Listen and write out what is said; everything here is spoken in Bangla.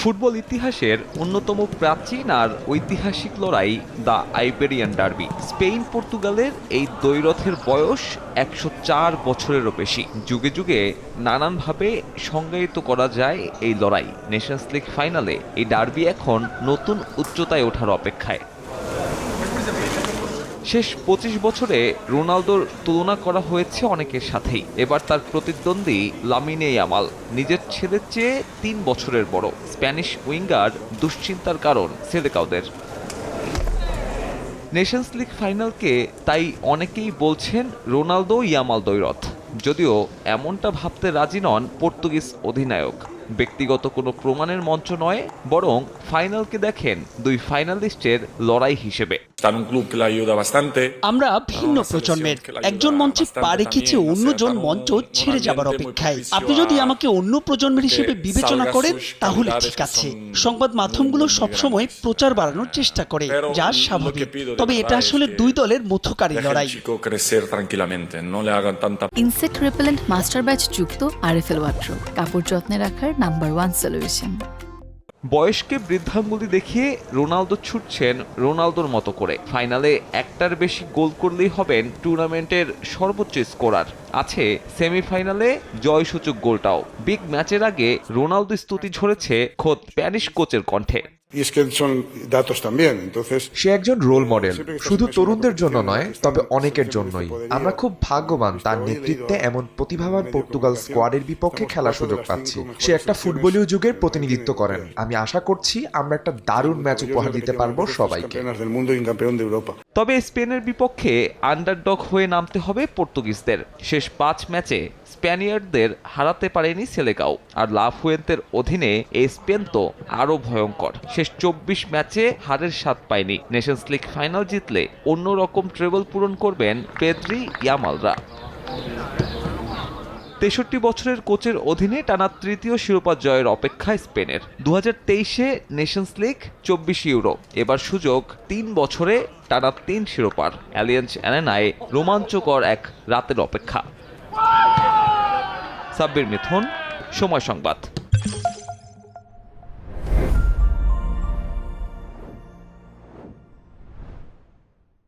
ফুটবল ইতিহাসের অন্যতম প্রাচীন আর ঐতিহাসিক লড়াই দ্য আইবেরিয়ান ডার্বি। স্পেন পর্তুগালের এই দ্বৈরথের বয়স একশো চার বছরেরও বেশি। যুগে যুগে নানানভাবে সংজ্ঞায়িত করা যায় এই লড়াই। নেশনস লিগ ফাইনালে এই ডার্বি এখন নতুন উচ্চতায় ওঠার অপেক্ষায়। শেষ পঁচিশ বছরে রোনালদোর তুলনা করা হয়েছে অনেকের সাথেই। এবার তার প্রতিদ্বন্দ্বী লামিনে ইয়ামাল, নিজের ছেলের চেয়ে তিন বছরের বড়। স্প্যানিশ উইঙ্গার দুশ্চিন্তার কারণ সেলেকাউদের নেশনস লিগ ফাইনালকে তাই অনেকেই বলছেন রোনালদো ইয়ামাল দৈরথ, যদিও এমনটা ভাবতে রাজি নন পর্তুগিজ অধিনায়ক। ব্যক্তিগত কোনো প্রমাণের মঞ্চ নয় বরং ফাইনালকে দেখেন দুই ফাইনালিস্টের লড়াই হিসেবে. আমরা ভিন্ন প্রজন্মের একজন মঞ্চে পা রেখেছে অন্যজন মঞ্চ ছেড়ে যাবার অপেক্ষায়। আপনি যদি আমাকে অন্য প্রজন্মের হিসেবে বিবেচনা করেন তাহলে ঠিক আছে। সংবাদ মাধ্যমগুলো সবসময় প্রচার বাড়ানোর চেষ্টা করে যা স্বাভাবিক। তবে এটা আসলে দুই দলের মধ্যকারী লড়াই। ইনসেক্ট রিপেলেন্ট মাস্টার ব্যাচ যুক্ত আরএফএল ওয়াট্রো কাপড় যত্নে রাখার নাম্বার ওয়ান সলিউশন। বয়সকে বৃদ্ধাঙ্গুলি দেখিয়ে রোনালদো ছুটছেন রোনালদোর মতো করে। ফাইনালে একটার বেশি গোল করলেই হবেন টুর্নামেন্টের সর্বোচ্চ স্কোরার। আছে সেমিফাইনালে জয়সূচক গোলটাও। বিগ ম্যাচের আগে রোনালদো স্তুতি ঝরেছে খোদ স্প্যানিশ কোচের কণ্ঠে। সে একজন রোল মডেল শুধু তরুণদের জন্য নয় তবে অনেকের জন্যই। আমরা খুব ভাগ্যবান তার নেতৃত্বে এমন প্রতিভাবান পর্তুগাল স্কোয়াডের বিপক্ষে খেলার সুযোগ পাচ্ছি। সে একটা ফুটবলীয় যুগের প্রতিনিধিত্ব করেন। আমি আশা করছি আমরা একটা দারুণ ম্যাচ উপহার দিতে পারব সবাইকে। তবে স্পেনের বিপক্ষে আন্ডারডগ হয়ে নামতে হবে পর্তুগিজদের। শেষ পাঁচ ম্যাচে স্প্যানিয়ার্ডদের হারাতে পারেনি সেলেগাও, আর লাফুয়েন্তের অধীনে এই স্পেন তো আরও ভয়ঙ্কর। শেষ চব্বিশ ম্যাচে হারের স্বাদ পায়নি। নেশনস লিগ ফাইনাল জিতলে অন্যরকম ট্রেবল পূরণ করবেন পেদ্রি ইয়ামালরা। তেষট্টি বছরের কোচের অধীনে টানা তৃতীয় শিরোপা জয়ের অপেক্ষায় স্পেনের। দু হাজার তেইশে নেশনস লিগ চব্বিশ ইউরো। এবার সুযোগ, তিন বছরে টানা তিন শিরোপার। অ্যালিয়েন্স অ্যারেনায় রোমাঞ্চকর এক রাতের অপেক্ষা। সাব্বির মিথুন, সময় সংবাদ।